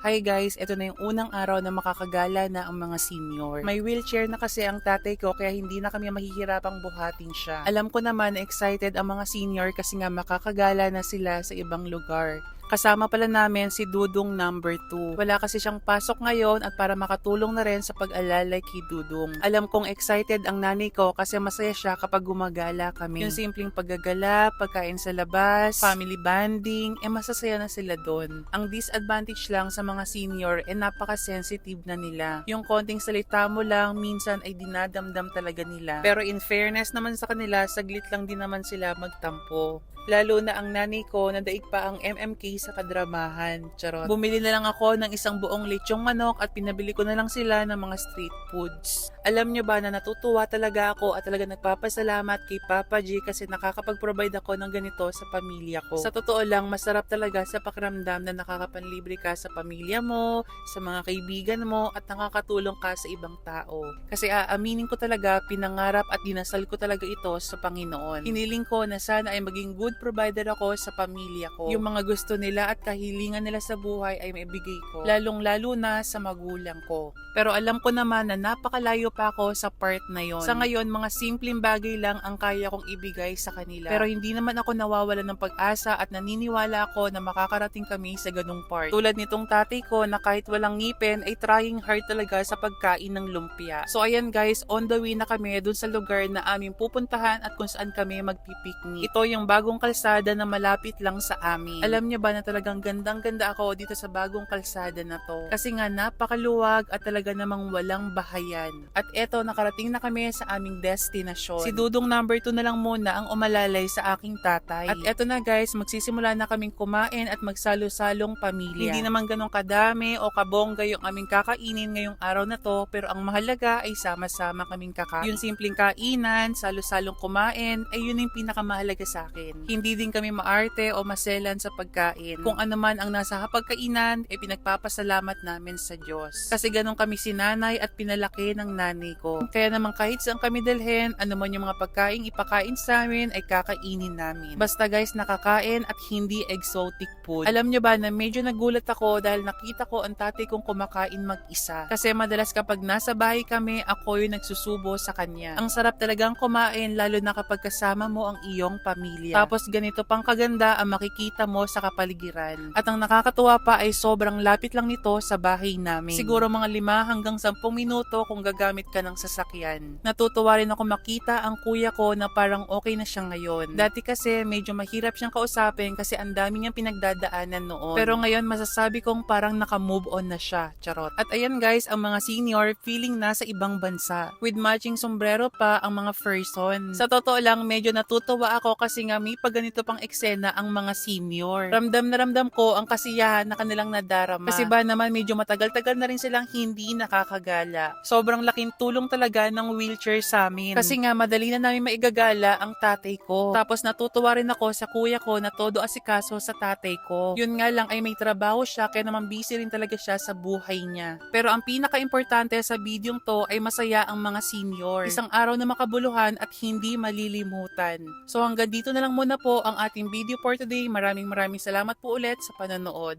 Hi guys, ito na yung unang araw na makakagala na ang mga senior. May wheelchair na kasi ang tatay ko kaya hindi na kami mahihirapang buhatin siya. Alam ko naman na excited ang mga senior kasi nga makakagala na sila sa ibang lugar. Kasama pala namin si Dudong number 2. Wala kasi siyang pasok ngayon at para makatulong na rin sa pag-alalay kay Dudong. Alam kong excited ang nanay ko kasi masaya siya kapag gumagala kami. Yung simpleng paggagala, pagkain sa labas, family bonding, eh masasaya na sila doon. Ang disadvantage lang sa mga senior eh napaka-sensitive na nila. Yung konting salita mo lang, minsan ay dinadamdam talaga nila. Pero in fairness naman sa kanila, saglit lang din naman sila magtampo. Lalo na ang nanay ko, nadaig pa ang MMK sa kadramahan. Charot. Bumili na lang ako ng isang buong lechong manok at pinabili ko na lang sila ng mga street foods. Alam nyo ba na natutuwa talaga ako at talaga nagpapasalamat kay Papa G kasi nakakapag-provide ako ng ganito sa pamilya ko. Sa totoo lang, masarap talaga sa pakiramdam na nakakapanlibre ka sa pamilya mo, sa mga kaibigan mo, at nakakatulong ka sa ibang tao. Kasi aaminin ko talaga, pinangarap at dinasal ko talaga ito sa Panginoon. Hiniling ko na sana ay maging good provider ako sa pamilya ko. Yung mga gusto nila at kahilingan nila sa buhay ay maibigay ko. Lalong-lalo na sa magulang ko. Pero alam ko naman na napakalayo pa ako sa part na yon. Sa ngayon, mga simpleng bagay lang ang kaya kong ibigay sa kanila. Pero hindi naman ako nawawala ng pag-asa at naniniwala ako na makakarating kami sa ganung part. Tulad nitong tatay ko na kahit walang ngipin ay trying hard talaga sa pagkain ng lumpia. So ayan guys, on the way na kami dun sa lugar na aming pupuntahan at kung saan kami magpipiknik. Ito yung bagong kalsada na malapit lang sa amin. Alam niyo ba na talagang gandang-ganda ako dito sa bagong kalsada na to? Kasi nga napakaluwag at talaga namang walang bahayan. Eto, nakarating na kami sa aming destinasyon. Si Dudong number 2 na lang muna ang umalalay sa aking tatay. At eto na guys, magsisimula na kaming kumain at magsalo-salong pamilya. Hindi naman ganun kadami o kabongga yung aming kakainin ngayong araw na to, pero ang mahalaga ay sama-sama kaming kakain. Yung simpleng kainan, salo-salong kumain, ay yun yung pinakamahalaga sa akin. Hindi din kami maarte o maselan sa pagkain. Kung ano man ang nasa hapagkainan, ay pinagpapasalamat namin sa Diyos. Kasi ganun kami sinanay at pinalaki ng nanay ko. Kaya naman kahit saan kami dalhin, ano man yung mga pagkain ipakain sa amin, ay kakainin namin. Basta guys, nakakain at hindi exotic food. Alam nyo ba na medyo nagulat ako dahil nakita ko ang tatay kong kumakain mag-isa. Kasi madalas kapag nasa bahay kami, ako yung nagsusubo sa kanya. Ang sarap talagang kumain lalo na kapag kasama mo ang iyong pamilya. Tapos ganito pang kaganda ang makikita mo sa kapaligiran. At ang nakakatuwa pa ay sobrang lapit lang nito sa bahay namin. Siguro mga 5 hanggang 10 minuto kung gagamit ka ng sasakyan. Natutuwa rin ako makita ang kuya ko na parang okay na siya ngayon. Dati kasi medyo mahirap siyang kausapin kasi ang dami niyang pinagdadaanan noon. Pero ngayon masasabi kong parang naka-move on na siya. Charot. At ayan guys, ang mga senior feeling nasa ibang bansa. With matching sombrero pa ang mga person. Sa totoo lang, medyo natutuwa ako kasi nga may paganito pang eksena ang mga senior. Ramdam na ramdam ko ang kasiyahan na kanilang nadarama. Kasi ba naman medyo matagal-tagal na rin silang hindi nakakagala. Sobrang laking tulong talaga ng wheelchair sa amin. Kasi nga madali na namin maigagala ang tatay ko. Tapos natutuwa rin ako sa kuya ko na todo asikaso sa tatay ko. Yun nga lang ay may trabaho siya kaya naman busy rin talaga siya sa buhay niya. Pero ang pinaka-importante sa bidyong to ay masaya ang mga senior. Isang araw na makabuluhan at hindi malilimutan. So hanggang dito na lang muna po ang ating video for today. Maraming maraming salamat po ulit sa panonood.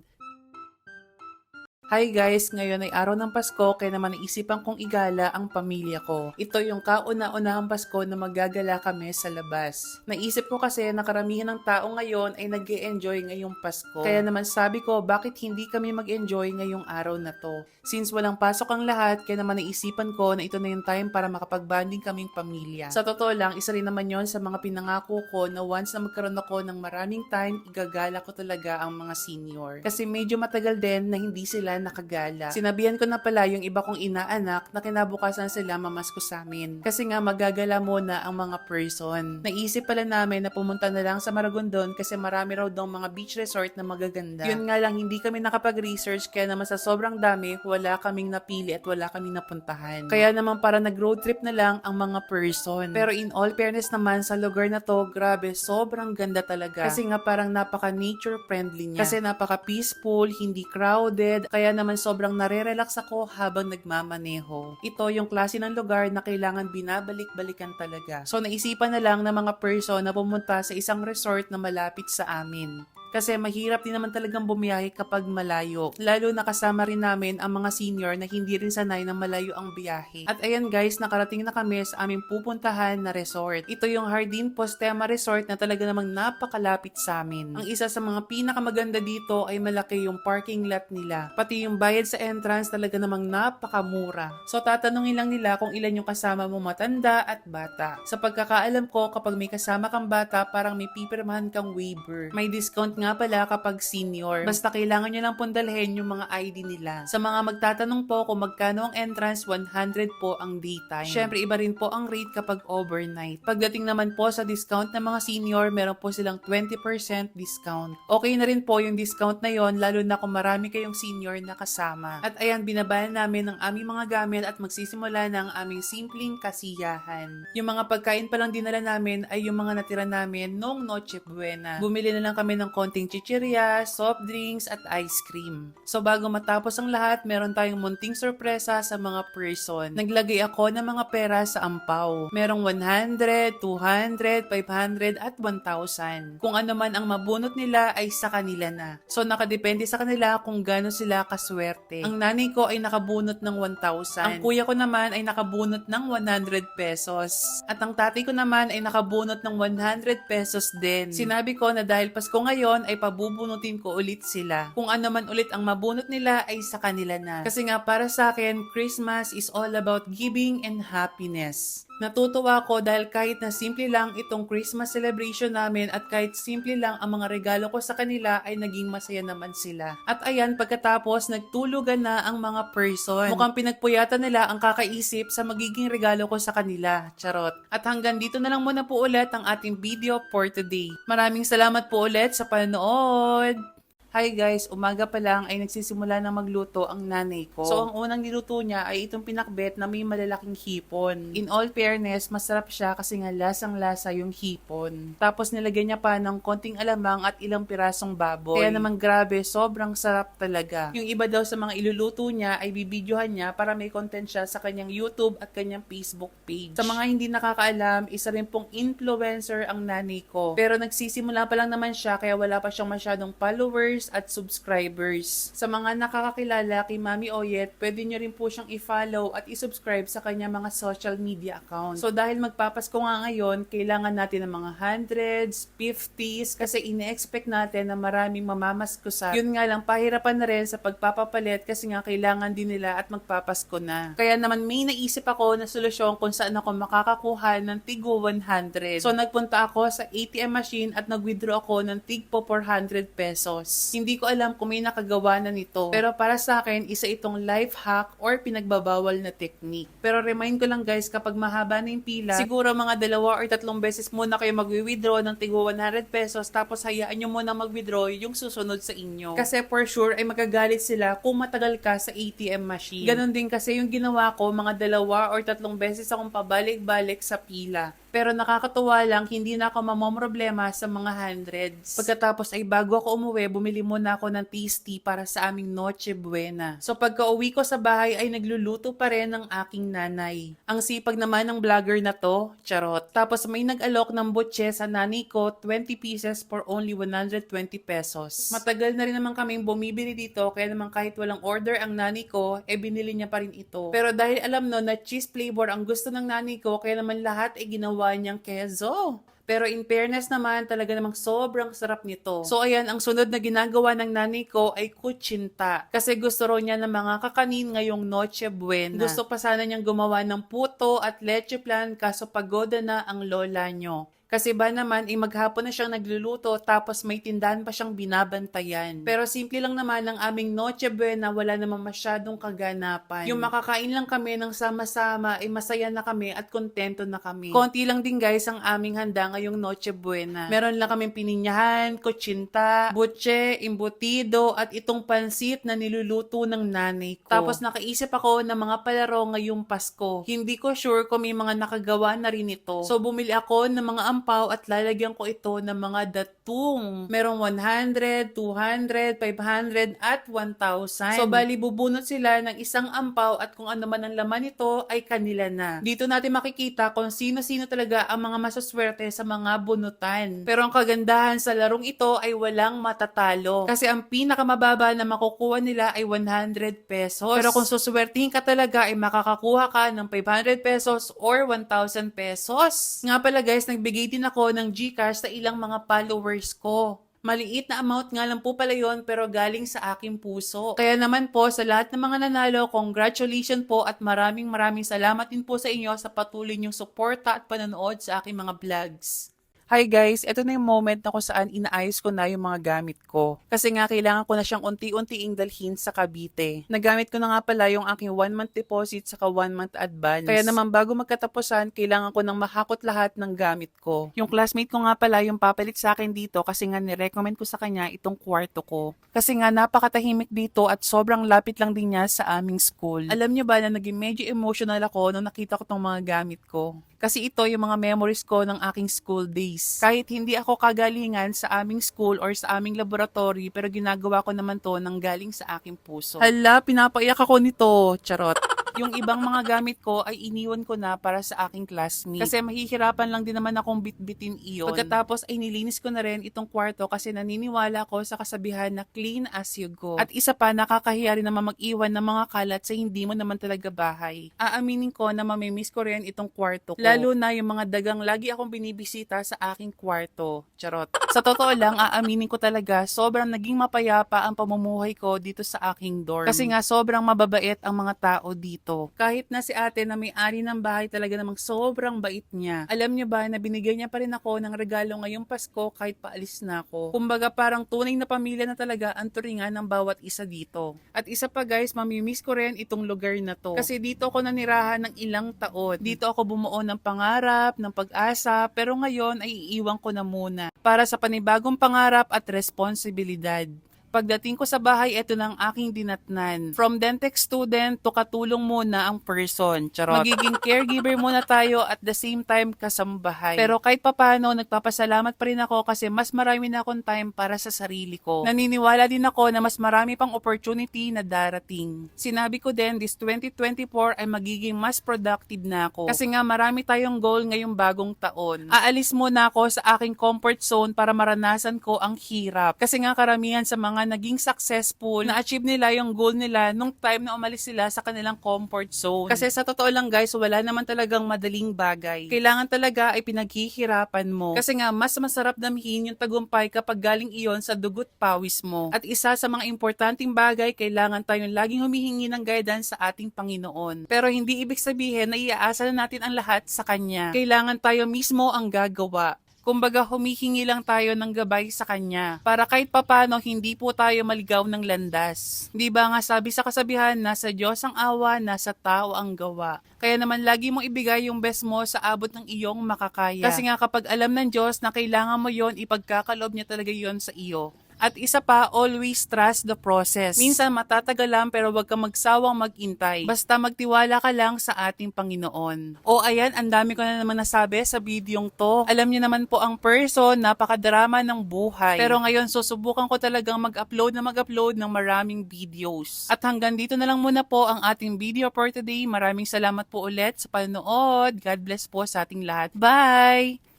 Hi guys! Ngayon ay araw ng Pasko kaya naman naisipan kong igala ang pamilya ko. Ito yung kauna-unahang Pasko na magagala kami sa labas. Naisip ko kasi na karamihan ng tao ngayon ay nag enjoy ngayong Pasko. Kaya naman sabi ko bakit hindi kami mag-enjoy ngayong araw na to. Since walang pasok ang lahat, kaya naman naisipan ko na ito na yung time para makapag-banding kaming pamilya. Sa totoo lang, isa rin naman yon sa mga pinangako ko na once na magkaroon ako ng maraming time, igagala ko talaga ang mga senior. Kasi medyo matagal din na hindi sila nakagala. Sinabihan ko na pala yung iba kong inaanak na kinabukasan sila mamasko sa amin. Kasi nga magagala muna ang mga person. Naisip pala namin na pumunta na lang sa Maragondon kasi marami raw daw mga beach resort na magaganda. Yun nga lang, hindi kami nakapag-research kaya naman sa sobrang dami, wala kaming napili at wala kaming napuntahan. Kaya naman para nag-road trip na lang ang mga person. Pero in all fairness naman, sa lugar na to, grabe, sobrang ganda talaga. Kasi nga parang napaka-nature friendly niya. Kasi napaka-peaceful, hindi crowded, kaya naman sobrang nare-relax ako habang nagmamaneho. Ito yung klase ng lugar na kailangan binabalik-balikan talaga. So naisipan na lang ng mga person na pumunta sa isang resort na malapit sa amin. Kasi mahirap din naman talagang bumiyahe kapag malayo. Lalo nakasama rin namin ang mga senior na hindi rin sanay na malayo ang biyahe. At ayan guys, nakarating na kami sa aming pupuntahan na resort. Ito yung Hardin Postema Resort na talaga namang napakalapit sa amin. Ang isa sa mga pinakamaganda dito ay malaki yung parking lot nila. Pati yung bayad sa entrance talaga namang napakamura. So tatanungin lang nila kung ilan yung kasama mo matanda at bata. Sa pagkakaalam ko, kapag may kasama kang bata, parang may pipirmahan kang waiver. May discount nga pala kapag senior. Basta kailangan nyo lang pundalhin yung mga ID nila. Sa mga magtatanong po kung magkano ang entrance, 100 po ang daytime. Syempre, iba rin po ang rate kapag overnight. Pagdating naman po sa discount ng mga senior, meron po silang 20% discount. Okay na rin po yung discount na yon lalo na kung marami kayong senior na kasama. At ayan, binabayan namin ang aming mga gamit at magsisimula ng aming simpleng kasiyahan. Yung mga pagkain pa lang dinala namin ay yung mga natira namin nung Noche Buena. Bumili na lang kami ng konting chichirya, soft drinks at ice cream. So bago matapos ang lahat, meron tayong munting sorpresa sa mga person. Naglagay ako ng mga pera sa ampaw. Merong 100, 200, 500 at 1,000. Kung ano man ang mabunot nila ay sa kanila na. So nakadepende sa kanila kung gaano sila kaswerte. Ang nanay ko ay nakabunot ng 1,000. Ang kuya ko naman ay nakabunot ng 100 pesos. At ang tatay ko naman ay nakabunot ng 100 pesos din. Sinabi ko na dahil Pasko ngayon ay pabubunutin ko ulit sila. Kung ano man ulit ang mabunot nila ay sa kanila na. Kasi nga para sa akin, Christmas is all about giving and happiness. Natutuwa ko dahil kahit na simple lang itong Christmas celebration namin at kahit simple lang ang mga regalo ko sa kanila ay naging masaya naman sila. At ayan, pagkatapos nagtulugan na ang mga person. Mukhang pinagpuyatan nila ang kakaisip sa magiging regalo ko sa kanila. Charot. At hanggang dito na lang muna po ulit ang ating video for today. Maraming salamat po ulit sa panonood! Hi guys, umaga pa lang ay nagsisimula na magluto ang nanay ko. So ang unang niluto niya ay itong pinakbet na may malalaking hipon. In all fairness, masarap siya kasi nga lasang-lasa yung hipon. Tapos nilagyan niya pa ng konting alamang at ilang pirasong baboy. Kaya naman grabe, sobrang sarap talaga. Yung iba daw sa mga iluluto niya ay bibidyohan niya para may content siya sa kanyang YouTube at kanyang Facebook page. Sa mga hindi nakakaalam, isa rin pong influencer ang nanay ko. Pero nagsisimula pa lang naman siya kaya wala pa siyang masyadong followers at subscribers. Sa mga nakakakilala kay Mami Oyet, pwede nyo rin po siyang i-follow at i-subscribe sa kanya mga social media account. So dahil magpapasko nga ngayon, kailangan natin ng mga hundreds, fifties, kasi ine-expect natin na maraming mamamaskusan. Yun nga lang, pahirapan na rin sa pagpapapalit kasi nga kailangan din nila at magpapasko na. Kaya naman may naisip ako na solusyon kung saan ako makakakuha ng tigo 100. So nagpunta ako sa ATM machine at nag-withdraw ako ng tig po 400 pesos. Hindi ko alam kung may nakagawa na nito. Pero para sa akin, isa itong life hack or pinagbabawal na technique. Pero remind ko lang guys, kapag mahaba na yung pila, siguro mga dalawa or tatlong beses muna kayo mag-withdraw ng tigo 100 pesos tapos hayaan nyo muna mag-withdraw yung susunod sa inyo. Kasi for sure ay magagalit sila kung matagal ka sa ATM machine. Ganon din kasi yung ginawa ko, mga dalawa or tatlong beses akong pabalik-balik sa pila. Pero nakakatuwa lang, hindi na ako mamomroblema sa mga hundreds. Pagkatapos ay bago ako umuwi, bumili muna ako ng tasty para sa aming Noche Buena. So pagka uwi ko sa bahay ay nagluluto pa rin ng aking nanay. Ang sipag naman ng vlogger na to, charot. Tapos may nag-alok ng butche sa nanay ko, 20 pieces for only 120 pesos. Matagal na rin naman kaming bumibili dito, kaya naman kahit walang order ang nanay ko, eh binili niya pa rin ito. Pero dahil alam no na cheese flavor ang gusto ng nanay ko, kaya naman lahat ay ginawa niyang keso. Pero in fairness naman, talaga namang sobrang sarap nito. So ayan, ang sunod na ginagawa ng nanay ko ay kutsinta. Kasi gusto raw niya ng mga kakanin ngayong Noche Buena. Gusto pa sana niyang gumawa ng puto at leche plan kaso pagoda na ang lola niyo. Kasi ba naman, eh, maghapon na siyang nagluluto tapos may tindahan pa siyang binabantayan. Pero simple lang naman ang aming Noche Buena, wala namang masyadong kaganapan. Yung makakain lang kami ng sama-sama, eh masaya na kami at kontento na kami. Konti lang din guys ang aming handa ngayong Noche Buena. Meron lang kaming pininyahan, kutsinta, butche, imbutido, at itong pansit na niluluto ng nanay ko. Tapos nakaisip ako ng mga palaro ngayong Pasko. Hindi ko sure kung may mga nakagawa na rin ito. So bumili ako ng mga ampaw at lalagyan ko ito ng mga datung. Merong 100, 200, 500 at 1,000. So bali bubunot sila ng isang ampaw at kung ano man ang laman nito ay kanila na. Dito natin makikita kung sino-sino talaga ang mga masaswerte sa mga bunutan. Pero ang kagandahan sa larong ito ay walang matatalo. Kasi ang pinakamababa na makukuha nila ay 100 pesos. Pero kung suswertihin ka talaga ay makakakuha ka ng 500 pesos or 1,000 pesos. Nga pala guys, nagbigay din ako ng Gcash sa ilang mga followers ko. Maliit na amount nga lang po pala yon pero galing sa aking puso. Kaya naman po sa lahat ng mga nanalo, congratulations po at maraming maraming salamat din po sa inyo sa patuloy niyong suporta at panonood sa aking mga vlogs. Hi guys, ito na yung moment na kung saan inaayos ko na yung mga gamit ko. Kasi nga kailangan ko na siyang unti-untiing dalhin sa Cavite. Nagamit ko na nga pala yung aking 1 month deposit saka 1 month advance. Kaya naman bago magkatapusan, kailangan ko nang mahakot lahat ng gamit ko. Yung classmate ko nga pala yung papalit sa akin dito kasi nga nirecommend ko sa kanya itong kwarto ko. Kasi nga napakatahimik dito at sobrang lapit lang din niya sa aming school. Alam niyo ba na naging medyo emotional ako nung nakita ko tong mga gamit ko. Kasi ito yung mga memories ko ng aking school days. Kahit hindi ako kagalingan sa aming school or sa aming laboratory, pero ginagawa ko naman to ng galing sa aking puso. Hala, pinapaiyak ako nito. Charot. Yung ibang mga gamit ko ay iniwan ko na para sa aking classmate. Kasi mahihirapan lang din naman akong bitbitin iyon. Pagkatapos ay nilinis ko na rin itong kwarto kasi naniniwala ko sa kasabihan na clean as you go. At isa pa, nakakahiya rin naman mag-iwan ng mga kalat sa hindi mo naman talaga bahay. Aaminin ko na mamimiss ko rin itong kwarto ko. Lalo na yung mga dagang lagi akong binibisita sa aking kwarto. Charot. Sa totoo lang, aaminin ko talaga, sobrang naging mapayapa ang pamumuhay ko dito sa aking dorm. Kasi nga, sobrang mababait ang mga tao dito. Kahit na si ate na may-ari ng bahay talaga namang sobrang bait niya. Alam niyo ba na binigyan niya pa rin ako ng regalo ngayong Pasko kahit paalis na ako. Kumbaga parang tunay na pamilya na talaga ang turingan ng bawat isa dito. At isa pa guys, mamimiss ko rin itong lugar na to. Kasi dito ako nanirahan ng ilang taon. Dito ako bumuo ng pangarap, ng pag-asa, pero ngayon ay iiwan ko na muna para sa panibagong pangarap at responsibilidad. Pagdating ko sa bahay, ito na ang aking dinatnan. From Dentex student to katulong muna ang person. Charot. Magiging caregiver muna tayo at the same time kasambahay. Pero kahit papano, nagpapasalamat pa rin ako kasi mas marami na akong time para sa sarili ko. Naniniwala din ako na mas marami pang opportunity na darating. Sinabi ko din, this 2024 ay magiging mas productive na ako. Kasi nga marami tayong goal ngayong bagong taon. Aalis muna ako sa aking comfort zone para maranasan ko ang hirap. Kasi nga karamihan sa mga naging successful, na-achieve nila yung goal nila nung time na umalis sila sa kanilang comfort zone. Kasi sa totoo lang guys, wala naman talagang madaling bagay. Kailangan talaga ay pinaghihirapan mo. Kasi nga, mas masarap damhin yung tagumpay kapag galing iyon sa dugot pawis mo. At isa sa mga importanteng bagay, kailangan tayong laging humihingi ng guidance sa ating Panginoon. Pero hindi ibig sabihin na iaasa na natin ang lahat sa Kanya. Kailangan tayo mismo ang gagawa. Kumbaga humihingi lang tayo ng gabay sa kanya para kahit papano hindi po tayo maligaw ng landas. Di ba nga sabi sa kasabihan, nasa Diyos ang awa, nasa tao ang gawa. Kaya naman lagi mong ibigay yung best mo sa abot ng iyong makakaya. Kasi nga kapag alam ng Diyos na kailangan mo yon ipagkakaloob niya talaga yon sa iyo. At isa pa, always trust the process. Minsan matatagal lang pero wag kang magsawang magintay. Basta magtiwala ka lang sa ating Panginoon. O ayan, ang dami ko na naman nasabi sa videong to. Alam niyo naman po ang person, napakadrama ng buhay. Pero ngayon, susubukan ko talagang mag-upload na mag-upload ng maraming videos. At hanggang dito na lang muna po ang ating video for today. Maraming salamat po ulit sa panonood. God bless po sa ating lahat. Bye!